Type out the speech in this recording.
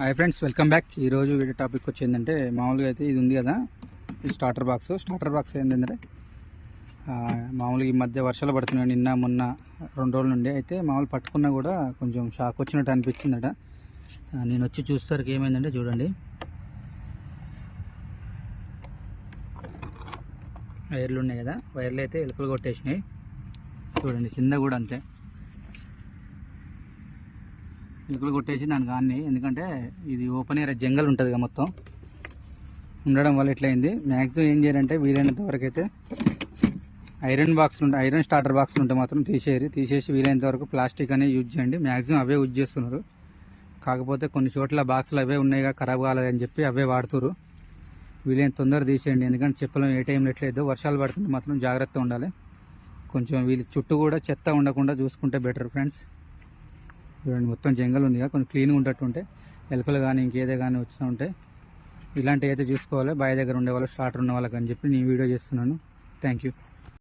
Hi friends welcome back ఈరోజు video topic వచ్చిందంటే మామూలుగా అయితే ఇది ఉంది కదా ఈ స్టార్టర్ బాక్స్ స్టార్టర్ బాక్స్ ఏంటంటే మామూలుగా ఈ మధ్య వర్షాలు పడుతున్నాయి. నిన్న మొన్న రెండు రోజుల నుండి అయితే మామూలు పట్టుకున్నా కూడా కొంచెం షాక్ వచ్చినట్టు అనిపించిందట. నేను వచ్చి చూసేసరికి ఏమైందంటే చూడండి. వైర్లు ఉన్నాయి కదా వైర్లు అయితే ఎలుకలు కొట్టేసినాయి. చూడండి కింద కూడా అంతే. ఎలుకలు కొట్టేసి దానికి ఆన్ని ఎందుకంటే ఇది ఓపెన్ ఏరియా జంగల్ ఉంటుంది కదా మొత్తం. ఉండడం వల్ల ఎట్లయింది మ్యాక్సిమం ఏం చేయాలంటే వీలైనంత వరకు అయితే ఐరన్ బాక్స్లు ఉంటాయి ఐరన్ స్టార్టర్ బాక్స్లు ఉంటే మాత్రం తీసేయరు. తీసేసి వీలైనంత వరకు ప్లాస్టిక్ అనే యూజ్ చేయండి. మ్యాక్సిమం అవే యూజ్ చేస్తున్నారు. కాకపోతే కొన్ని చోట్ల బాక్సులు అవే ఉన్నాయిగా ఖరాబ్ కాలేదని చెప్పి అవే వాడుతురు వీలైన తొందర తీసేయండి. ఎందుకంటే చెప్పలేం ఏ టైంలో ఎట్లయితే వర్షాలు పడుతుంటే మాత్రం జాగ్రత్త ఉండాలి. కొంచెం వీళ్ళు చుట్టూ కూడా చెత్త ఉండకుండా చూసుకుంటే బెటర్ ఫ్రెండ్స్ చూడండి మొత్తం జంగల్ ఉంది కొన్ని కొంచెం క్లీన్గా ఉండేట్టు ఉంటే ఎలుకలు కానీ ఇంకేదే కానీ వస్తూ ఉంటే ఇలాంటివి అయితే చూసుకోవాలి. బావి దగ్గర ఉండే వాళ్ళు స్టార్టర్ ఉన్న వాళ్ళకి అని చెప్పి నేను వీడియో చేస్తున్నాను. Thank you.